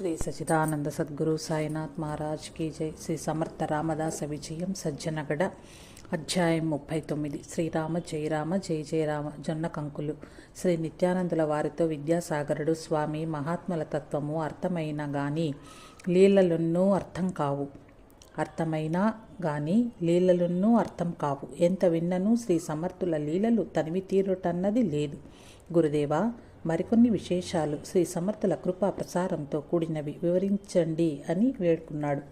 శ్రీ సచిదానంద సద్గురు సాయినాథ్ మహారాజ్ కీ జై. శ్రీ సమర్థ రామదాస విజయం సజ్జనగడ అధ్యాయం ముప్పై తొమ్మిది. శ్రీరామ జయరామ జయ జయరామ జొన్న కంకులు. శ్రీ నిత్యానందుల వారితో విద్యాసాగరుడు స్వామి మహాత్ముల తత్వము అర్థమైన గాని లీలలున్నూ అర్థం కావు. అర్థమైనా గాని లీలలున్నూ అర్థం కావు. ఎంత విన్ననూ శ్రీ సమర్థుల లీలలు తనివి తీరుటన్నది లేదు. గురుదేవా మరికొన్ని విశేషాలు శ్రీ సమర్థుల కృపా ప్రసారంతో కూడినవి వివరించండి అని వేడుకున్నాడు.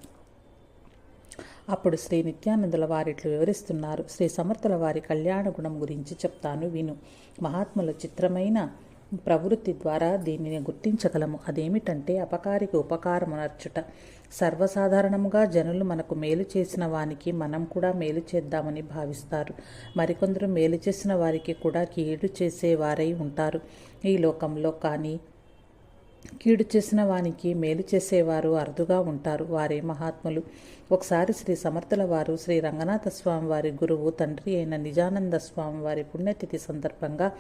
అప్పుడు శ్రీ నిత్యానందుల వారిట్లు వివరిస్తున్నారు. శ్రీ సమర్థుల వారి కళ్యాణ గుణం గురించి చెప్తాను విను. మహాత్ముల చిత్రమైన ప్రవృత్తి ద్వారా దీనిని గుర్తించగలము. అదేమిటంటే అపకారికి ఉపకారమునర్చుట. సర్వసాధారణముగా జనులు మనకు మేలు చేసిన వానికి మనం కూడా మేలు చేద్దామని భావిస్తారు. మరికొందరు మేలు చేసిన వారికి కూడా కీడు చేసేవారై ఉంటారు. ఈ లోకంలో కానీ కీడు చేసిన వానికి మేలు చేసేవారు అరుదుగా ఉంటారు. వారే మహాత్ములు. ఒకసారి శ్రీ సమర్థుల వారు శ్రీ రంగనాథ స్వామి వారి గురువు తండ్రి అయిన నిజానంద స్వామి వారి పుణ్యతిథి సందర్భంగా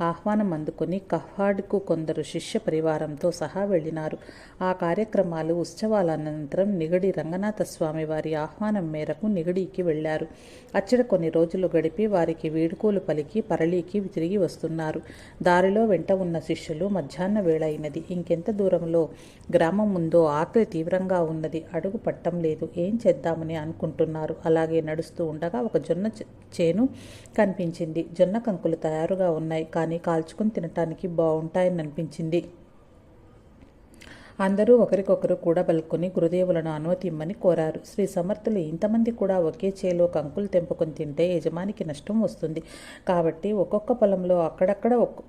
ఆహ్వానం అందుకొని కహ్వాడ్కు కొందరు శిష్య పరివారంతో సహా వెళ్ళినారు. ఆ కార్యక్రమాలు ఉత్సవాల అనంతరం నిగడి రంగనాథ స్వామి వారి ఆహ్వానం మేరకు నిగడికి వెళ్ళారు. అచ్చట కొన్ని రోజులు గడిపి వారికి వీడుకోలు పలికి పరళీకి తిరిగి వస్తున్నారు. దారిలో వెంట ఉన్న శిష్యులు మధ్యాహ్న వేళ అయినది ఇంకెంత దూరంలో గ్రామం ఉందో ఆకలి తీవ్రంగా ఉన్నది. అడుగు పట్టం లేదు. ఏ చేద్దామని అనుకుంటున్నారు? అలాగే నడుస్తూ ఉండగా ఒక జొన్న చేను కనిపించింది. జొన్న కంకులు తయారుగా ఉన్నాయి కానీ కాల్చుకుని తినటానికి బాగుంటాయని అనిపించింది. అందరూ ఒకరికొకరు కూడబలుకొని గురుదేవులను అనుమతి ఇమ్మని కోరారు. శ్రీ సమర్థులు ఇంతమంది కూడా ఒకే చేలో కంకులు తెంపుకొని తింటే యజమానికి నష్టం వస్తుంది. కాబట్టి ఒక్కొక్క పొలంలో అక్కడక్కడ ఒక్క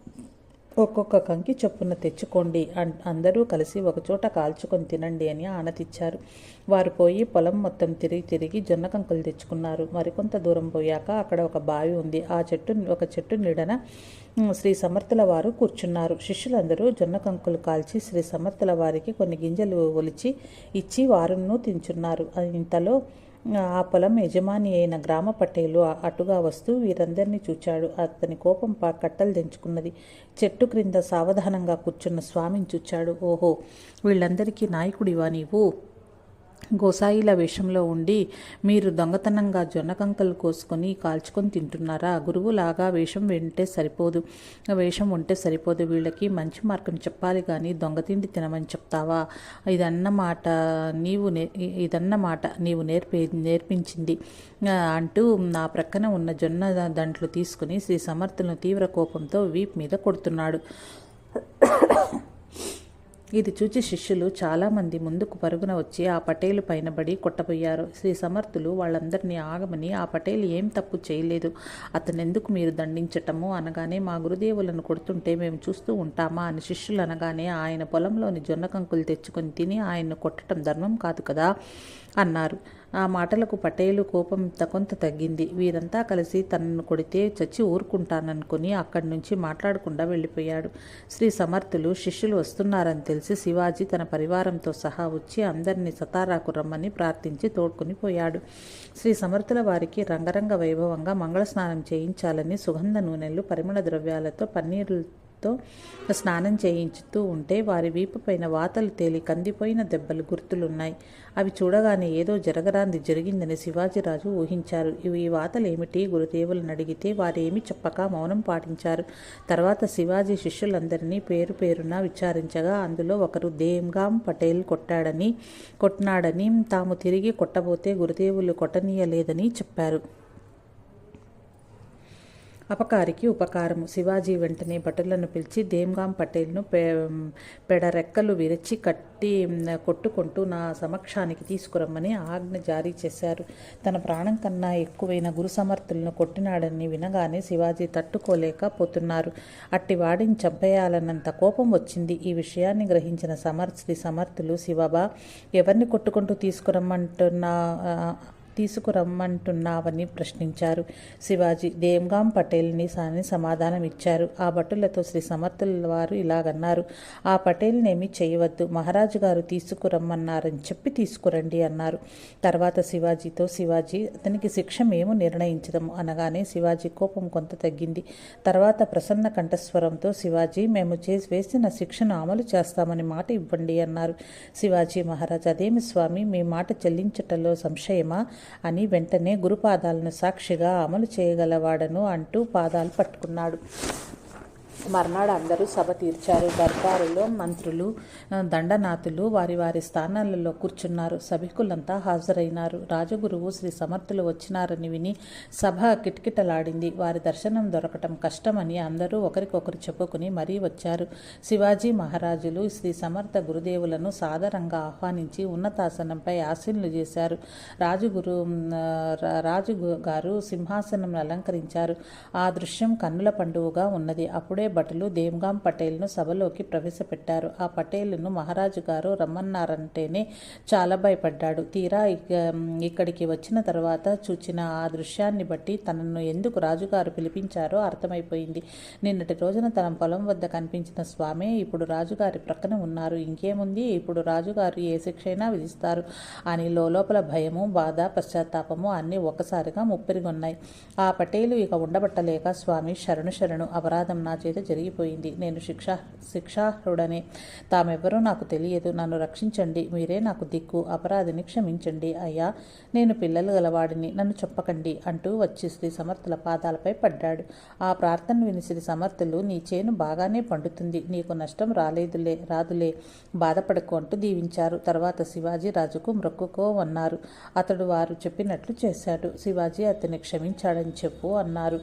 ఒక్కొక్క కంకి చొప్పున తెచ్చుకోండి. అన్- అందరూ కలిసి ఒకచోట కాల్చుకొని తినండి అని ఆనతిచ్చారు. వారు పోయి పొలం మొత్తం తిరిగి తిరిగి జొన్న కంకులు తెచ్చుకున్నారు. మరికొంత దూరం పోయాక అక్కడ ఒక బావి ఉంది. ఆ చెట్టు ఒక చెట్టు నీడన శ్రీ సమర్థుల వారు కూర్చున్నారు. శిష్యులందరూ జొన్న కంకులు కాల్చి శ్రీ సమర్థుల వారికి కొన్ని గింజలు ఒలిచి ఇచ్చి వారును తించున్నారు. ఇంతలో ఆ పొలం యజమాని అయిన గ్రామ పటేలు అటుగా వస్తూ వీరందరినీ చూచాడు. అతని కోపం పా కట్టలు తెంచుకున్నది. చెట్టు క్రింద సావధానంగా కూర్చున్న స్వామిని చూచాడు. ఓహో వీళ్ళందరికీ నాయకుడివా నీవు? గోసాయిల వేషంలో ఉండి మీరు దొంగతనంగా జొన్న కంకలు కోసుకొని కాల్చుకొని తింటున్నారా? గురువులాగా వేషం వింటే సరిపోదు. వేషం ఉంటే సరిపోదు. వీళ్ళకి మంచి మార్గం చెప్పాలి కానీ దొంగతిండి తినమని చెప్తావా? ఇదన్నమాట నీవు నే ఇదన్నమాట నీవు నేర్పే నేర్పించింది. అంటూ నా ప్రక్కన ఉన్న జొన్న దంట్లు తీసుకుని శ్రీ సమర్థులను తీవ్ర కోపంతో వీప్ మీద కొడుతున్నాడు. ఇది చూచి శిష్యులు చాలామంది ముందుకు పరుగున వచ్చి ఆ పటేలు పైనబడి కొట్టబోయారు. శ్రీ సమర్థులు వాళ్ళందరినీ ఆగమని ఆ పటేలు ఏం తప్పు చేయలేదు. అతనెందుకు మీరు దండించటము అనగానే మా గురుదేవులను కొడుతుంటే మేము చూస్తూ ఉంటామా అని శిష్యులు అనగానే ఆయన పొలంలోని జొన్న కంకులు తెచ్చుకొని తిని ఆయన్ను కొట్టడం ధర్మం కాదు కదా అన్నారు. ఆ మాటలకు పటేలు కోపం కొంత తగ్గింది. వీరంతా కలిసి తనను కొడితే చచ్చి ఊరుకుంటాననుకుని అక్కడి నుంచి మాట్లాడకుండా వెళ్ళిపోయాడు. శ్రీ సమర్థులు శిష్యులు వస్తున్నారని తెలిసి శివాజీ తన పరివారంతో సహా వచ్చి అందరినీ సతారాకు రమ్మని ప్రార్థించి తోడ్కొని పోయాడు. శ్రీ సమర్థుల వారికి రంగరంగ వైభవంగా మంగళ స్నానం చేయించాలని సుగంధ నూనెలు పరిమళ ద్రవ్యాలతో తో స్నానం చేయించుతూ ఉంటే వారి వీపు పైన వాతలు తేలి కందిపోయిన దెబ్బలు గుర్తులున్నాయి. అవి చూడగానే ఏదో జరగరాంది జరిగిందని శివాజీరాజు ఊహించారు. ఇవి ఈ వాతలు ఏమిటి? గురుదేవులను అడిగితే వారేమి చెప్పక మౌనం పాటించారు. తర్వాత శివాజీ శిష్యులందరినీ పేరు పేరున విచారించగా అందులో ఒకరు దేమ్గామ్ పటేల్ కొట్టాడని కొట్టినాడని తాము తిరిగి కొట్టబోతే గురుదేవులు కొట్టనీయలేదని చెప్పారు. అపకారికి ఉపకారము. శివాజీ వెంటనే భటులను పిలిచి దేమ్గాం పటేల్ను పె పెడరెక్కలు విరచి కట్టి కొట్టుకుంటూ నా సమక్షానికి తీసుకురమ్మని ఆజ్ఞ జారీ చేశారు. తన ప్రాణం కన్నా ఎక్కువైన గురు సమర్థులను కొట్టినాడని వినగానే శివాజీ తట్టుకోలేకపోతున్నారు అట్టి వాడిని చంపేయాలన్నంత కోపం వచ్చింది. ఈ విషయాన్ని గ్రహించిన సమర్ శ్రీ సమర్థులు శివబా ఎవరిని కొట్టుకుంటూ తీసుకురమ్మంటున్నా తీసుకురమ్మంటున్నావని ప్రశ్నించారు. శివాజీ దేమ్గాం పటేల్ని సాని సమాధానం ఇచ్చారు ఆ భటులతో శ్రీ సమర్థుల వారు ఇలాగన్నారు. ఆ పటేల్నేమి చేయవద్దు. మహారాజు గారు తీసుకురమ్మన్నారని చెప్పి తీసుకురండి అన్నారు. తర్వాత శివాజీతో శివాజీ అతనికి శిక్ష మేము నిర్ణయించదము అనగానే శివాజీ కోపం కొంత తగ్గింది. తర్వాత ప్రసన్న కంఠస్వరంతో శివాజీ మేము చేసి వేసిన శిక్షను అమలు చేస్తామని మాట ఇవ్వండి అన్నారు. శివాజీ మహారాజ్ అదేమి స్వామి మీ మాట చెల్లించటంలో సంశయమా? అని వెంటనే గురుపాదాలను సాక్షిగా అమలు చేయగలవాడను అంటూ పాదాలు పట్టుకున్నాడు. మర్నాడు అందరూ సభ తీర్చారు. దర్బారులో మంత్రులు దండనాథులు వారి వారి స్థానాలలో కూర్చున్నారు. సభికులంతా హాజరైనారు. రాజగురువు శ్రీ సమర్థులు వచ్చినారని విని సభ కిటకిటలాడింది. వారి దర్శనం దొరకటం కష్టమని అందరూ ఒకరికొకరు చెప్పుకుని మరీ వచ్చారు. శివాజీ మహారాజులు శ్రీ సమర్థ గురుదేవులను సాదరంగా ఆహ్వానించి ఉన్నతాసనంపై ఆశీనులు చేశారు. రాజుగురు రా- రాజు గారు సింహాసనం అలంకరించారు. ఆ దృశ్యం కన్నుల పండువుగా ఉన్నది. అప్పుడే భటులు దేమ్గాం పటేల్ను సభలోకి ప్రవేశపెట్టారు. ఆ పటేల్ను మహారాజు గారు రమ్మన్నారంటేనే చాలా భయపడ్డాడు. తీరా ఇక- ఇక్కడికి వచ్చిన తర్వాత చూచిన ఆ దృశ్యాన్ని బట్టి తనను ఎందుకు రాజుగారు పిలిపించారో అర్థమైపోయింది. నిన్నటి రోజున తన పొలం వద్ద కనిపించిన స్వామి ఇప్పుడు రాజుగారి ప్రక్కన ఉన్నారు. ఇంకేముంది? ఇప్పుడు రాజుగారు ఏ శిక్షైనా విధిస్తారు. అని లోపల భయము బాధ పశ్చాత్తాపము అన్నీ ఒక్కసారిగా ముప్పిరిగొన్నాయి. ఆ పటేలు ఇక ఉండబట్టలేక స్వామి శరణు శరణు అపరాధం నా చేత జరిగిపోయింది. నేను శిక్షా శిక్షార్హుడనే. తామెవ్వరూ నాకు తెలియదు. నన్ను రక్షించండి. మీరే నాకు దిక్కు. అపరాధిని క్షమించండి. అయ్యా నేను పిల్లలు గలవాడిని. నన్ను చెప్పకండి అంటూ వచ్చి శ్రీ సమర్థుల పాదాలపై పడ్డాడు. ఆ ప్రార్థన విని శ్రీ సమర్థులు నీ చేను బాగానే పండుతుంది. నీకు నష్టం రాలేదులే రాదులే. బాధపడకు అంటూ దీవించారు. తర్వాత శివాజీ రాజుకు మ్రొక్కుకో అన్నారు. అతడు వారు చెప్పినట్లు చేశాడు. శివాజీ అతన్ని క్షమించాడని చెప్పు అన్నారు.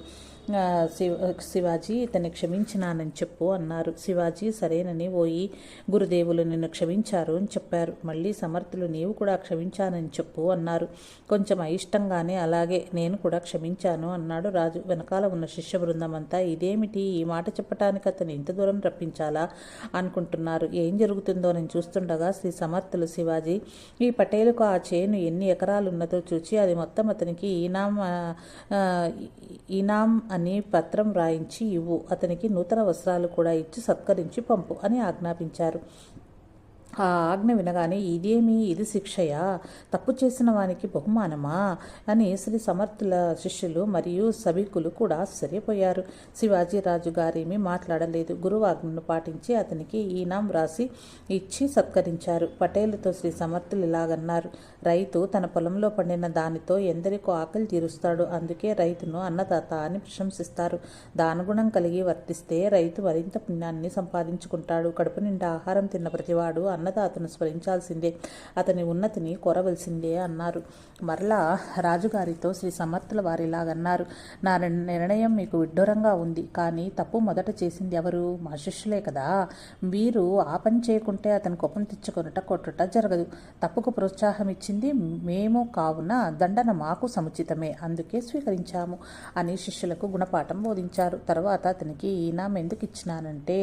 శివ శివాజీ ఇతన్ని క్షమించినానని చెప్పు అన్నారు. శివాజీ సరేనని పోయి గురుదేవులు నిన్ను క్షమించారు అని చెప్పారు. మళ్ళీ సమర్థులు నీవు కూడా క్షమించానని చెప్పు అన్నారు. కొంచెం అయిష్టంగానే అలాగే నేను కూడా క్షమించాను అన్నాడు రాజు. వెనకాల ఉన్న శిష్య బృందం అంతా ఇదేమిటి? ఈ మాట చెప్పటానికి అతను ఇంత దూరం రప్పించాలా? అనుకుంటున్నారు. ఏం జరుగుతుందో నేను చూస్తుండగా శ్రీ సమర్థులు శివాజీ ఈ పటేలుకు ఆ చేను ఎన్ని ఎకరాలు ఉన్నదో చూచి అది మొత్తం అతనికి ఈనాం ఆ, ఈనాం అని పత్రం రాయించి ఇవ్వు. అతనికి నూతన వస్త్రాలు కూడా ఇచ్చి సత్కరించి పంపు అని ఆజ్ఞాపించారు. ఆ ఆజ్ఞ వినగానే ఇదేమి? ఇది శిక్షయా? తప్పు చేసిన వానికి బహుమానమా? అని శ్రీ సమర్థుల శిష్యులు మరియు సభికులు కూడా ఆశ్చర్యపోయారు. శివాజీ రాజు గారేమీ మాట్లాడలేదు. గురువాజ్ఞను పాటించి అతనికి ఈనాం రాసి ఇచ్చి సత్కరించారు. పటేలుతో శ్రీ సమర్థులు ఇలాగన్నారు. రైతు తన పొలంలో పండిన దానితో ఎందరికో ఆకలి తీరుస్తాడు. అందుకే రైతును అన్నదాత అని ప్రశంసిస్తారు. దానగుణం కలిగి వర్తిస్తే రైతు మరింత పుణ్యాన్ని సంపాదించుకుంటాడు. కడుపు నిండా ఆహారం తిన్న ప్రతివాడు అన్నదాతను స్మరించాల్సిందే. అతని ఉన్నతిని కోరవలసిందే అన్నారు. మరలా రాజుగారితో శ్రీ సమర్థుల వారిలాగన్నారు నా నిర్ణయం మీకు విడ్డూరంగా ఉంది. కానీ తప్పు మొదట చేసింది ఎవరు? మా శిష్యులే కదా. వీరు ఆ పని చేయకుంటే అతని కోపం తెచ్చుకొనుట కొట్టుట జరగదు. తప్పుకు ప్రోత్సాహం ఇచ్చింది మేము కావున దండన మాకు సముచితమే. అందుకే స్వీకరించాము అని శిష్యులకు గుణపాఠం బోధించారు. తర్వాత అతనికి ఈనాం ఎందుకు ఇచ్చినానంటే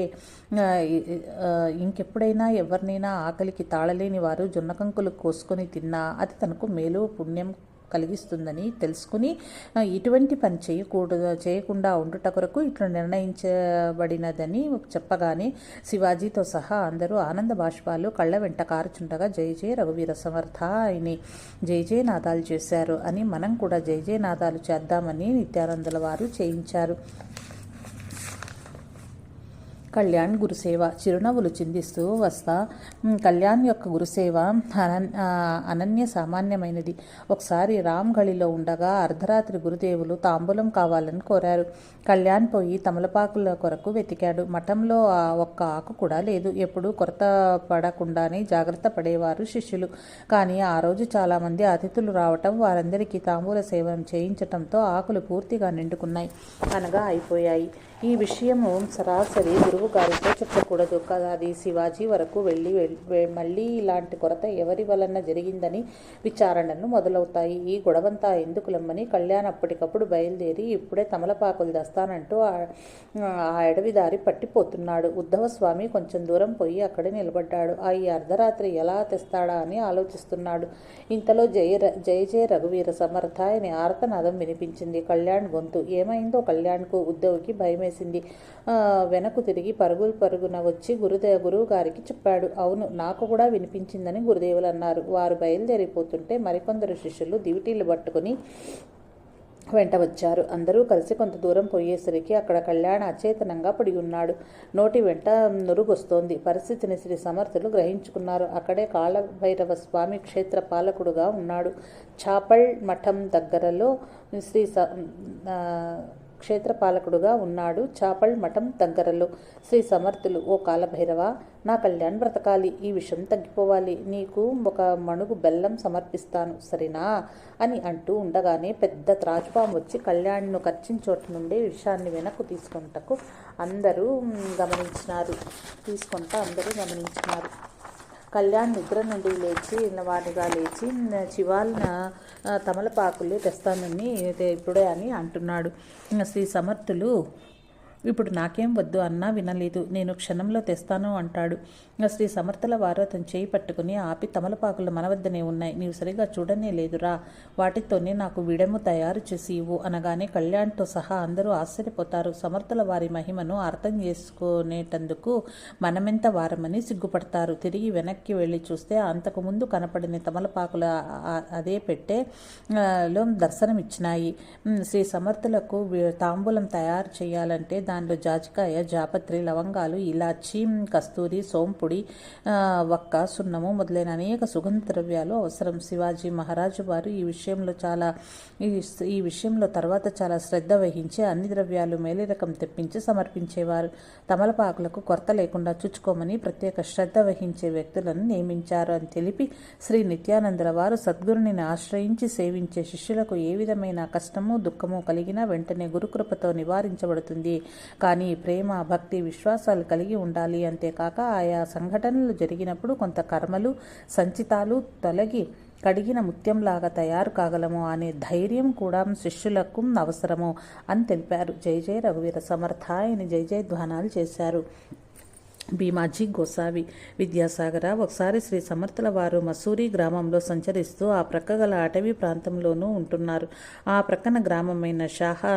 ఇంకెప్పుడైనా ఎవరినైనా ఆకలికి తాళలేని వారు జొన్నకంకులు కోసుకొని తిన్నా అది తనకు మేలు పుణ్యం కలిగిస్తుందని తెలుసుకుని ఇటువంటి పని చేయకూడదు చేయకుండా ఉండుట కొరకు ఇట్లు నిర్ణయించబడినదని చెప్పగానే శివాజీతో సహా అందరూ ఆనంద బాష్పాలు కళ్ళ వెంట కారుచుండగా జై జయ రఘువీర సమర్థ అని జై జయ నాదాలు చేశారు అని మనం కూడా జై జయ నాదాలు చేద్దామని నిత్యానందుల వారు చేయించారు. కళ్యాణ్ గురుసేవ చిరునవ్వులు చిందిస్తూ వస్తా. కళ్యాణ్ యొక్క గురుసేవ అనన్ అనన్య సామాన్యమైనది. ఒకసారి రామ్ గళిలో ఉండగా అర్ధరాత్రి గురుదేవులు తాంబూలం కావాలని కోరారు. కళ్యాణ్ పోయి తమలపాకుల కొరకు వెతికాడు. మఠంలో ఆ ఒక్క ఆకు కూడా లేదు. ఎప్పుడు కొరత పడకుండానే జాగ్రత్త పడేవారు శిష్యులు. కానీ ఆ రోజు చాలామంది అతిథులు రావటం వారందరికీ తాంబూల సేవం చేయించటంతో ఆకులు పూర్తిగా నిండుకున్నాయి. అనగా అయిపోయాయి. ఈ విషయము సరాసరి గురువు గారితో చెప్పకూడదు. కదా అది శివాజీ వరకు వెళ్ళి మళ్ళీ ఇలాంటి కొరత ఎవరి వలన జరిగిందని విచారణలు మొదలవుతాయి. ఈ గొడవంతా ఎందుకు లమ్మని కళ్యాణ్ అప్పటికప్పుడు బయలుదేరి ఇప్పుడే తమలపాకులు దస్తానంటూ ఆ ఎడవి అడవి దారి పట్టిపోతున్నాడు. ఉద్ధవ స్వామి కొంచెం దూరం పోయి అక్కడే నిలబడ్డాడు. ఆ ఈ అర్ధరాత్రి ఎలా తెస్తాడా? అని ఆలోచిస్తున్నాడు. ఇంతలో జయ జయ జయ రఘువీర సమర్థ అని ఆర్తనాదం వినిపించింది. కళ్యాణ్ గొంతు ఏమైందో కళ్యాణ్కు? ఉద్ధవ్కి భయమేసి చేసింది. వెనక్కు తిరిగి పరుగులు పరుగున వచ్చి గురుదేవ గురువు గారికి చెప్పాడు. అవును నాకు కూడా వినిపించిందని గురుదేవులు అన్నారు. వారు బయలుదేరిపోతుంటే మరికొందరు శిష్యులు దివిటీలు పట్టుకుని వెంట వచ్చారు. అందరూ కలిసి కొంత దూరం పోయేసరికి అక్కడ కళ్యాణ అచేతనంగా పడి ఉన్నాడు. నోటి వెంట నురుగొస్తోంది. పరిస్థితిని శ్రీ సమర్థులు గ్రహించుకున్నారు. అక్కడే కాళభైరవ స్వామి క్షేత్ర పాలకుడుగా ఉన్నాడు. చాపల్ మఠం దగ్గరలో శ్రీ స క్షేత్రపాలకుడుగా ఉన్నాడు చాపల్ మఠం దగ్గరలో శ్రీ సమర్థులు ఓ కాలభైరవ నా కళ్యాణ్ బ్రతకాలి ఈ విషయం తగ్గిపోవాలి నీకు ఒక మణుగు బెల్లం సమర్పిస్తాను సరేనా అని అంటూ ఉండగానే పెద్ద త్రాజుపాము వచ్చి కళ్యాణ్ను కర్చిన చోట నుండి విషయాన్ని వెనక్కు తీసుకుంటకు అందరూ గమనించినారు. తీసుకుంటా అందరూ గమనించినారు. కళ్యాణ్ నిద్ర నుండి లేచి వాడిగా లేచి చివాల్న తమలపాకులు తెస్తానని ఇప్పుడే అని అంటున్నాడు. శ్రీ సమర్థులు ఇప్పుడు నాకేం వద్దు అన్నా వినలేదు. నేను క్షణంలో తెస్తాను అంటాడు. శ్రీ సమర్థుల వారు అతను చేయి పట్టుకుని ఆపి తమలపాకులు మన వద్దనే ఉన్నాయి. నీవు సరిగా చూడనే లేదురా వాటితోనే నాకు విడము తయారు చేసి ఇవ్వు అనగానే కళ్యాణ్తో సహా అందరూ ఆశ్చర్యపోతారు. సమర్థుల వారి మహిమను అర్థం చేసుకునేటందుకు మనమెంత వారమని సిగ్గుపడతారు. తిరిగి వెనక్కి వెళ్ళి చూస్తే అంతకుముందు కనపడిన తమలపాకుల అదే పెట్టే లో దర్శనమిచ్చినాయి. శ్రీ సమర్థులకు తాంబూలం తయారు చేయాలంటే దానిలో జాజికాయ జాపత్రి లవంగాలు ఇలాచి కస్తూరి సోంపుడి వక్క సున్నము మొదలైన అనేక సుగంధ ద్రవ్యాలు అవసరం. శివాజీ మహారాజు వారు ఈ విషయంలో చాలా ఈ విషయంలో తర్వాత చాలా శ్రద్ధ వహించి అన్ని ద్రవ్యాలు మేలి రకం తెప్పించి సమర్పించేవారు. తమలపాకులకు కొరత లేకుండా చుచ్చుకోమని ప్రత్యేక శ్రద్ధ వహించే వ్యక్తులను నియమించారు అని తెలిపి శ్రీ నిత్యానందుల వారు సద్గురుని ఆశ్రయించి సేవించే శిష్యులకు ఏ విధమైన కష్టము దుఃఖము కలిగినా వెంటనే గురుకృపతో నివారించబడుతుంది. కానీ ప్రేమ భక్తి విశ్వాసాలు కలిగి ఉండాలి అంతేకాక ఆయా సంఘటనలు జరిగినప్పుడు కొంత కర్మలు సంచితాలు తొలగి కడిగిన ముత్యంలాగా తయారు కాగలము అనే ధైర్యం కూడా శిష్యులకు అవసరము అని తెలిపారు. జై జయ రఘువీర సమర్థ ఆయన జై జయ ధ్వానాలు చేశారు. భీమాజీ గోసావి విద్యాసాగర ఒకసారి శ్రీ సమర్థుల వారు మసూరి గ్రామంలో సంచరిస్తూ ఆ ప్రక్క గల అటవీ ప్రాంతంలోనూ ఉంటున్నారు. ఆ ప్రక్కన గ్రామమైన షాహా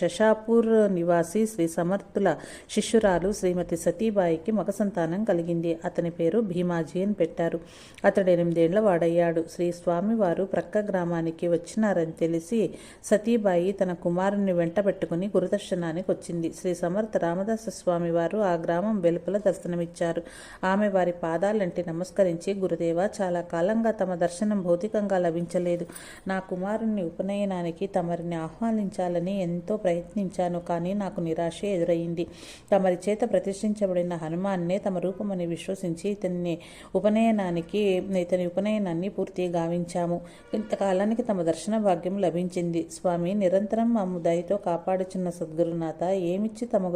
శషాపూర్ నివాసి శ్రీ సమర్థుల శిష్యురాలు శ్రీమతి సతీబాయికి మగ సంతానం కలిగింది. అతని పేరు భీమాజీ అని పెట్టారు. అతడు ఎనిమిదేళ్ళ వాడయ్యాడు. శ్రీ స్వామివారు ప్రక్క గ్రామానికి వచ్చినారని తెలిసి సతీబాయి తన కుమారుని వెంట పెట్టుకుని గురుదర్శనానికి వచ్చింది. శ్రీ సమర్థ రామదాస స్వామి వారు ఆ గ్రామం వెలుపల దర్శనమిచ్చారు. ఆమె వారి పాదాలంటి నమస్కరించి గురుదేవ చాలా కాలంగా తమ దర్శనం భౌతికంగా లభించలేదు. నా కుమారుణ్ణి ఉపనయనానికి తమరిని ఆహ్వానించాలని ఎంతో ప్రయత్నించాను కానీ నాకు నిరాశ ఎదురైంది తమరి చేత ప్రతిష్ఠించబడిన హనుమాన్నే తమ రూపమని విశ్వసించి ఇతన్ని ఉపనయనానికి ఇతని ఉపనయనాన్ని పూర్తిగా గావించాము. ఇంతకాలానికి తమ దర్శన భాగ్యం లభించింది. స్వామి నిరంతరం మమ్ము దయతో కాపాడుచున్న సద్గురునాథ ఏమిచ్చి తమ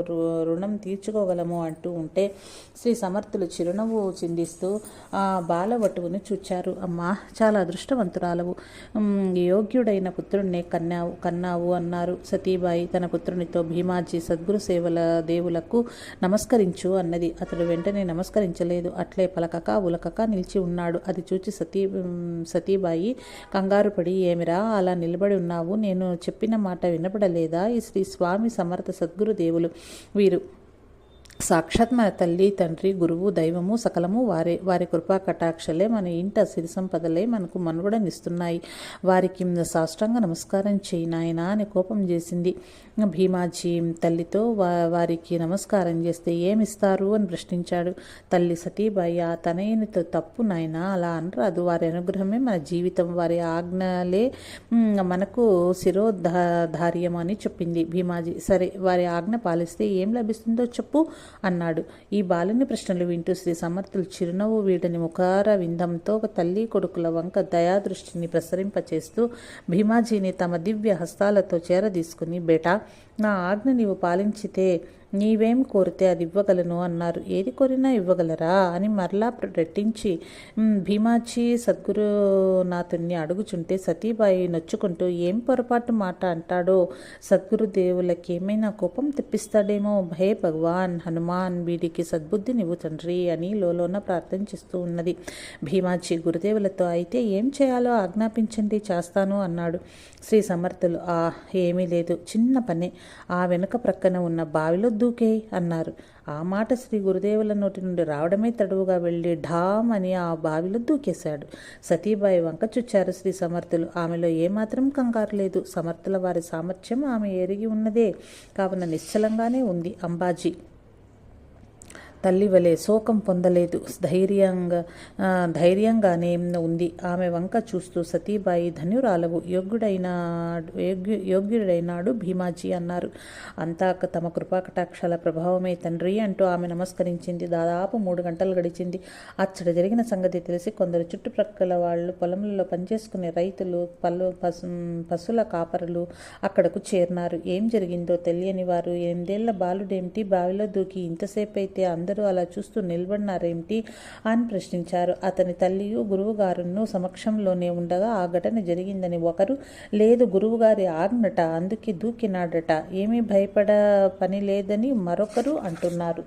రుణం తీర్చుకోగలము అంటూ ఉంటే శ్రీ సమర్థులు చిరునవ్వు చిందిస్తూ ఆ బాలవటువును చూచారు. అమ్మా చాలా అదృష్టవంతురాలవు. యోగ్యుడైన పుత్రుణ్ణి కన్నావు కన్నావు అన్నారు. సతీబాయి తన పుత్రునితో భీమాజీ సద్గురు సేవల దేవులకు నమస్కరించు అన్నది. అతడు వెంటనే నమస్కరించలేదు. అట్లే పలకక ఉలకక నిలిచి ఉన్నాడు. అది చూచి సతీ సతీబాయి కంగారు పడి ఏమిరా అలా నిలబడి ఉన్నావు? నేను చెప్పిన మాట వినపడలేదా? ఈ శ్రీ స్వామి సమర్థ సద్గురు దేవులు వీరు సాక్షాత్ మన తల్లి తండ్రి గురువు దైవము సకలము వారే వారి కృపా కటాక్షలే మన ఇంట సిరి సంపదలే మనకు మనుగడనిస్తున్నాయి. వారికి సాష్టాంగ నమస్కారం చేయి నాయనా అని కోపం చేసింది. భీమాజీ తల్లితో వా వారికి నమస్కారం చేస్తే ఏమిస్తారు అని ప్రశ్నించాడు. తల్లి సతీబాయి ఆ తనయునితో తప్పు నాయనా అలా అనరాదు. వారి అనుగ్రహమే మన జీవితం వారి ఆజ్ఞలే మనకు శిరోధార్యం అని చెప్పింది భీమాజీ. సరే వారి ఆజ్ఞ పాలిస్తే ఏం లభిస్తుందో చెప్పు. అన్నాడు. ఈ బాలుని ప్రశ్నలు వింటూ శ్రీ సమర్థులు చిరునవ్వు వీడని ముఖార విందంతో తల్లి కొడుకుల వంక దయాదృష్టిని ప్రసరింపచేస్తూ భీమాజీని తమ దివ్య హస్తాలతో చేరదీసుకుని బేటా నా ఆజ్ఞ నీవు పాలించితే నీవేం కోరితే అది ఇవ్వగలను అన్నారు. ఏది కోరినా ఇవ్వగలరా? అని మరలా రెట్టించి భీమాచి సద్గురునాథుణ్ణి అడుగుచుంటే సతీబాయి నొచ్చుకుంటూ ఏం పొరపాటు మాట అంటాడో? సద్గురుదేవులకి ఏమైనా కోపం తెప్పిస్తాడేమో? భయ భగవాన్ హనుమాన్ వీడికి సద్బుద్ధినివ్వు తండ్రి అని లోలోన ప్రార్థన చేస్తూ ఉన్నది. భీమాచి గురుదేవులతో అయితే ఏం చేయాలో ఆజ్ఞాపించండి చేస్తాను అన్నాడు. శ్రీ సమర్థులు ఆ ఏమీ లేదు. చిన్న పనే. ఆ వెనుక ప్రక్కన ఉన్న బావిలో దూకే అన్నారు. ఆ మాట శ్రీ గురుదేవుల నోటి నుండి రావడమే తడువుగా వెళ్ళి ఢామ్ అని ఆ బావిలో దూకేశాడు. సతీబాయి వంక చుచ్చారు శ్రీ సమర్థులు. ఆమెలో ఏమాత్రం కంగారు లేదు. సమర్థుల వారి సామర్థ్యం ఆమె ఎరిగి ఉన్నదే. కావున నిశ్చలంగానే ఉంది అంబాజీ. తల్లి వలె శోకం పొందలేదు. ధైర్యంగా ధైర్యంగానే ఉంది. ఆమె వంక చూస్తూ సతీబాయి ధన్యురాలవు యోగ్యుడైన యోగ్యు యోగ్యుడైనాడు భీమాజీ అన్నారు. అంతా తమ కృపాకటాక్షాల ప్రభావమే తండ్రి అంటూ ఆమె నమస్కరించింది. దాదాపు మూడు గంటలు గడిచింది. అచ్చట జరిగిన సంగతి తెలిసి కొందరు చుట్టుప్రక్కల వాళ్ళు పొలంలో పనిచేసుకునే రైతులు పలు పశు పశువుల కాపరులు అక్కడకు చేరినారు. ఏం జరిగిందో తెలియని వారు ఎనిమిదేళ్ళ బాలుడేమిటి? బావిలో దూకి ఇంతసేపు అయితే అందరూ అలా చూస్తూ నిలబడినారేమిటి అని ప్రశ్నించారు. అతని తల్లియు గురువుగారును సమక్షంలోనే ఉండగా ఆ ఘటన జరిగిందని ఒకరు లేదు గురువుగారి ఆజ్ఞట అందుకే దూకినాడట ఏమీ భయపడ పని లేదని మరొకరు అంటున్నారు.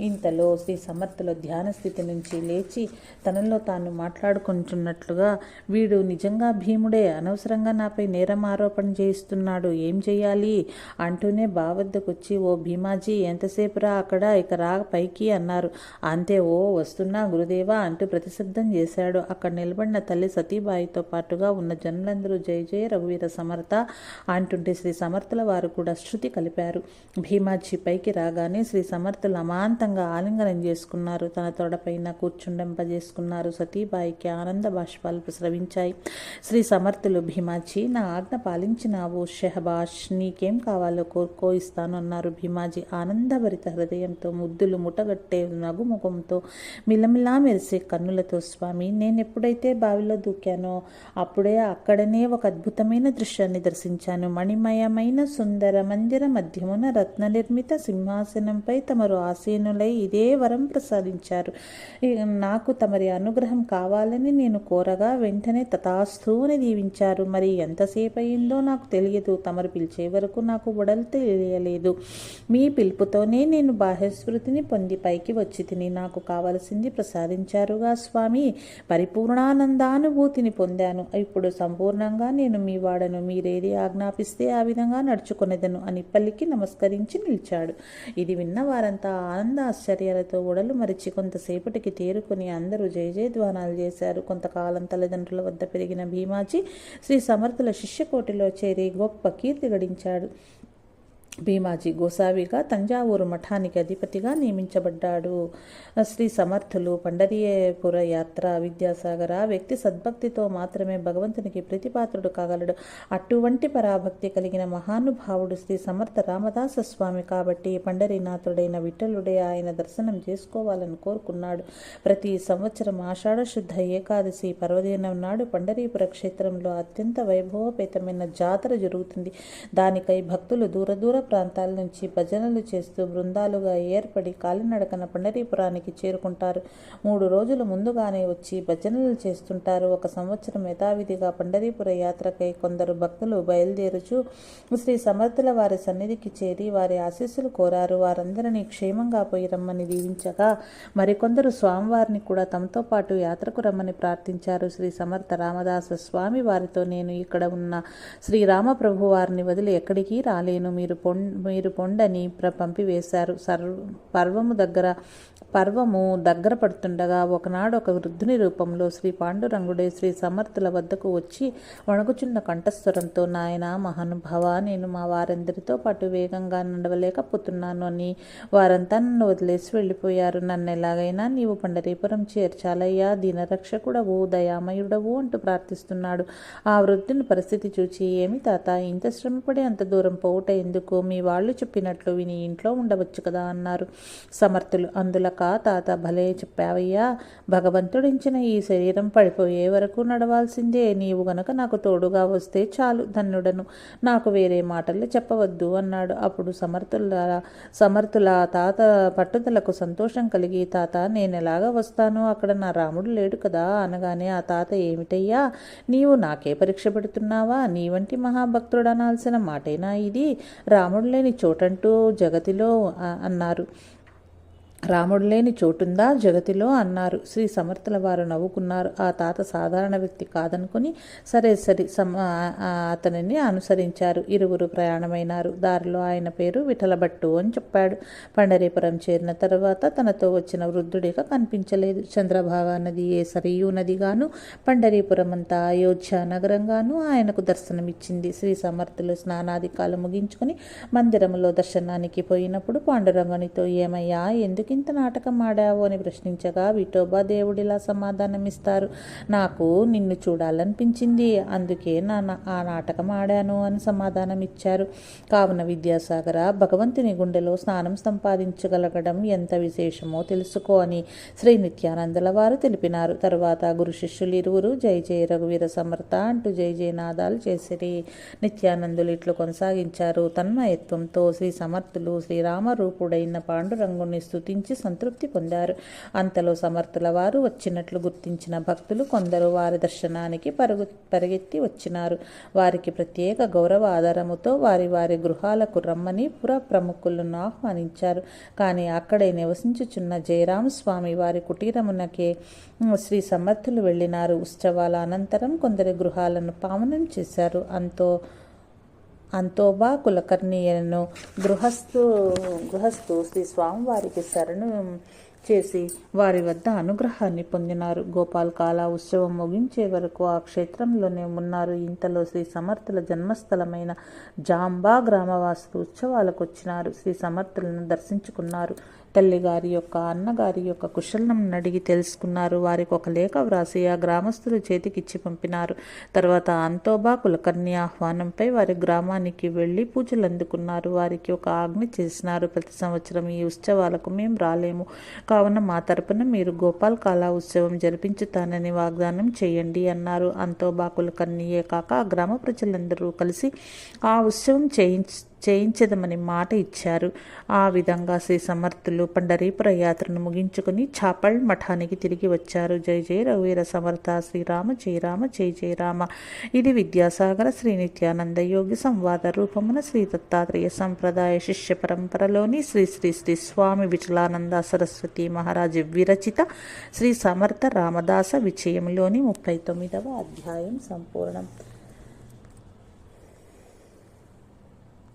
ఇంతలో శ్రీ సమర్థుల ధ్యాన స్థితి నుంచి లేచి తనలో తాను మాట్లాడుకుంటున్నట్లుగా వీడు నిజంగా భీముడే అనవసరంగా నాపై నేరం ఆరోపణ చేయిస్తున్నాడు. ఏం చేయాలి అంటూనే బావద్దకొచ్చి ఓ భీమాజీ ఎంతసేపురా అక్కడ? ఇక రా పైకి అన్నారు. అంతే ఓ వస్తున్నా గురుదేవా అంటూ ప్రతిశబ్దం చేశాడు. అక్కడ నిలబడిన తల్లి సతీబాయితో పాటుగా ఉన్న జనులందరూ జయ జయ రఘువీర సమర్థ అంటుంటే శ్రీ సమర్థుల వారు కూడా శృతి కలిపారు. భీమాజీ పైకి రాగానే శ్రీ సమర్థులు అమాంతంగా ఆలింగనం చేసుకున్నారు. తన తొడపైన కూర్చుండింపజేసుకున్నారు. సతీబాయికి ఆనంద బాష్పాలు ప్రసవించాయి. శ్రీ సమర్థులు భీమాజీ నా ఆజ్ఞ పాలించినావు. షెహబాష్ నీకేం కావాలో కోరుకో ఇస్తాను అన్నారు భీమాజీ. ఆనందభరిత హృదయంతో ముద్దులు ముటగట్టే నగుముఖంతో మిలమిలా మెరిసే కన్నులతో స్వామి నేను ఎప్పుడైతే బావిలో దూకానో అప్పుడే అక్కడనే ఒక అద్భుతమైన దృశ్యాన్ని దర్శించాను. మణిమయమైన సుందర మందిర మధ్యమున రత్న నిర్మిత సింహాసనంపై తమరు ఆసీనులై ఇదే వరం ప్రసాదించారు. నాకు తమరి అనుగ్రహం కావాలని నేను కోరగా వెంటనే తథాస్తు అని దీవించారు. మరి ఎంతసేపు అయిందో నాకు తెలియదు. తమరు పిలిచే వరకు నాకు ఉడలు తెలియలేదు. మీ పిలుపుతోనే నేను బాహ్యస్మృతిని పొంది పైకి వచ్చి తిని నాకు కావలసింది ప్రసాదించారుగా స్వామి. పరిపూర్ణానందానుభూతిని పొందాను. ఇప్పుడు సంపూర్ణంగా నేను మీ వాడను. మీరేది ఆజ్ఞాపిస్తే ఆ విధంగా నడుచుకునేదను అని పల్లికి నమస్కరించి నిలిచాడు. ఇది విన్న వారంతా ఆనంద ఆశ్చర్యాలతో ఉడలు మరిచి కొంతసేపటికి తేరుకొని అందరూ జయ జయధ్వానాలు చేశారు. కొంతకాలం తల్లిదండ్రుల వద్ద పెరిగిన భీమాజీ శ్రీ సమర్థుల శిష్యకోటిలో చేరి గొప్ప కీర్తి గడించాడు. భీమాజీ గోసావిగా తంజావూరు మఠానికి అధిపతిగా నియమించబడ్డాడు. శ్రీ సమర్థులు పండరీపుర యాత్ర విద్యాసాగర వ్యక్తి సద్భక్తితో మాత్రమే భగవంతునికి ప్రతిపాత్రుడు కాగలడు. అటువంటి పరాభక్తి కలిగిన మహానుభావుడు శ్రీ సమర్థ రామదాస స్వామి కాబట్టి పండరీనాథుడైన విఠలుడే ఆయన దర్శనం చేసుకోవాలని కోరుకున్నాడు. ప్రతి సంవత్సరం ఆషాఢ శుద్ధ ఏకాదశి పర్వదినం నాడు పండరీపుర క్షేత్రంలో అత్యంత వైభవపేతమైన జాతర జరుగుతుంది. దానికై భక్తులు దూర దూర ప్రాంతాల నుంచి భజనలు చేస్తూ బృందాలుగా ఏర్పడి కాలినడకన పండరీపురానికి చేరుకుంటారు. మూడు రోజుల ముందుగానే వచ్చి భజనలు చేస్తుంటారు. ఒక సంవత్సరం యథావిధిగా పండరీపుర యాత్రకై కొందరు భక్తులు బయలుదేరుచు శ్రీ సమర్థుల వారి సన్నిధికి చేరి వారి ఆశీస్సులు కోరారు. వారందరినీ క్షేమంగా పోయి రమ్మని దీవించగా మరికొందరు స్వామివారిని కూడా తమతో పాటు యాత్రకు రమ్మని ప్రార్థించారు. శ్రీ సమర్థ రామదాస స్వామి వారితో నేను ఇక్కడ ఉన్న శ్రీ రామప్రభు వారిని వదిలి ఎక్కడికి రాలేను. మీరు మీరు పొండని ప్ర పంపివేశారు. సర్వ పర్వము దగ్గర పర్వము దగ్గర పడుతుండగా ఒకనాడు ఒక వృద్ధుని రూపంలో శ్రీ పాండురంగుడే శ్రీ సమర్థుల వద్దకు వచ్చి వణుకుచున్న కంఠస్వరంతో నాయన మహానుభావ నేను మా వారందరితో పాటు వేగంగా నడవలేకపోతున్నాను అని వారంతా నన్ను వదిలేసి వెళ్ళిపోయారు. నన్ను ఎలాగైనా నీవు పండరీపురం చేర్చాలయ్యా. దీనరక్షకుడవు దయామయుడవు అంటూ ప్రార్థిస్తున్నాడు. ఆ వృద్ధుని పరిస్థితి చూచి ఏమి తాత ఇంత శ్రమపడి అంత దూరం పోవుట ఎందుకు? మీ వాళ్ళు చెప్పినట్లు విని ఇంట్లో ఉండవచ్చు కదా అన్నారు. సమర్థులు అందులక తాత భలే చెప్పావయ్యా. భగవంతుడించిన ఈ శరీరం పడిపోయే వరకు నడవాల్సిందే. నీవు గనక నాకు తోడుగా వస్తే చాలు ధన్యుడను. నాకు వేరే మాటలు చెప్పవద్దు అన్నాడు. అప్పుడు సమర్థుల సమర్థుల తాత పట్టుదలకు సంతోషం కలిగి తాత నేను ఎలాగ వస్తాను? అక్కడ నా రాముడు లేడు కదా అనగానే ఆ తాత ఏమిటయ్యా? నీవు నాకే పరీక్ష పెడుతున్నావా? నీ వంటి మహాభక్తుడు అనాల్సిన మాటేనా ఇది? రాముడు లేని చోటంటూ జగతిలో అన్నారు. రాముడు లేని చోటుందా? జగతిలో అన్నారు. శ్రీ సమర్థుల వారు నవ్వుకున్నారు. ఆ తాత సాధారణ వ్యక్తి కాదనుకుని సరే సరి సమ అతనిని అనుసరించారు. ఇరువురు ప్రయాణమైనారు. దారిలో ఆయన పేరు విఠలభట్టు అని చెప్పాడు. పండరీపురం చేరిన తర్వాత తనతో వచ్చిన వృద్ధుడిగా కనిపించలేదు. చంద్రభాగా నది ఏ సరియు నదిగాను పండరీపురం అంతా అయోధ్య నగరంగాను ఆయనకు దర్శనమిచ్చింది. శ్రీ సమర్థులు స్నానాధికాలు ముగించుకుని మందిరంలో దర్శనానికి పోయినప్పుడు పాండురంగనితో ఏమయ్యా? ఇంత నాటకం ఆడావు అని ప్రశ్నించగా విఠోబా దేవుడిలా సమాధానమిస్తారు. నాకు నిన్ను చూడాలనిపించింది. అందుకే నా ఆ నాటకం ఆడాను అని సమాధానం ఇచ్చారు కావున విద్యాసాగర భగవంతుని గుండెలో స్నానం సంపాదించగలగడం ఎంత విశేషమో తెలుసుకో అని శ్రీ నిత్యానందుల వారు తెలిపినారు. తరువాత గురు శిష్యులు ఇరువురు జై జయ రఘువీర సమర్థ అంటూ జై జయనాదాలు చేసిరి. నిత్యానందులు ఇట్లు కొనసాగించారు. తన్మయత్వంతో శ్రీ సమర్థులు శ్రీరామరూపుడైన పాండురంగుని స్తుతించి సంతృప్తి పొందారు. అంతలో సమర్థుల వారు వచ్చినట్లు గుర్తించిన భక్తులు కొందరు వారి దర్శనానికి పరుగు పరిగెత్తి వచ్చినారు. వారికి ప్రత్యేక గౌరవ ఆధారముతో వారి వారి గృహాలకు రమ్మని పుర ప్రముఖులను ఆహ్వానించారు. కానీ అక్కడే నివసించుచున్న జయరామ స్వామి వారి కుటీరమునకే శ్రీ సమర్థులు వెళ్ళినారు. ఉత్సవాల అనంతరం కొందరి గృహాలను పావనం చేశారు. అంతో అంతోబా కులకర్ణీయను గృహస్థు గృహస్థు శ్రీ స్వామివారికి శరణు చేసి వారి వద్ద అనుగ్రహాన్ని పొందినారు. గోపాల్ కాల ఉత్సవం ముగించే వరకు ఆ క్షేత్రంలోనే ఉన్నారు. ఇంతలో శ్రీ సమర్థుల జన్మస్థలమైన జాంబా గ్రామవాసులు ఉత్సవాలకు వచ్చినారు. శ్రీ సమర్థులను దర్శించుకున్నారు. తల్లిగారి యొక్క అన్నగారి యొక్క కుశలనం అడిగి తెలుసుకున్నారు. వారికి ఒక లేఖ వ్రాసి ఆ గ్రామస్తులు చేతికిచ్చి పంపినారు. తర్వాత అంతోబా కులకర్ణి ఆహ్వానంపై వారి గ్రామానికి వెళ్ళి పూజలు అందుకున్నారు. వారికి ఒక ఆజ్ఞ చేసినారు. ప్రతి సంవత్సరం ఈ ఉత్సవాలకు మేము రాలేము. కావున మా తరపున మీరు గోపాల్ కాలా ఉత్సవం జరిపించుతానని వాగ్దానం చేయండి అన్నారు. అంతోబా కులకర్ణియే కాక ఆ గ్రామ ప్రజలందరూ కలిసి ఆ ఉత్సవం చేయించు చేయించదమని మాట ఇచ్చారు. ఆ విధంగా శ్రీ సమర్థులు పండరీపుర యాత్రను ముగించుకుని చాపల్ మఠానికి తిరిగి వచ్చారు. జై జయ రఘువీర సమర్థ శ్రీరామ జయ రామ జై జయ రామ. ఇది విద్యాసాగర శ్రీ నిత్యానంద యోగి సంవాద రూపమున శ్రీ దత్తాత్రేయ సంప్రదాయ శిష్య పరంపరలోని శ్రీ శ్రీ శ్రీ స్వామి విచలానంద సరస్వతి మహారాజు విరచిత శ్రీ సమర్థ రామదాస విజయంలోని ముప్పై తొమ్మిదవ అధ్యాయం సంపూర్ణం.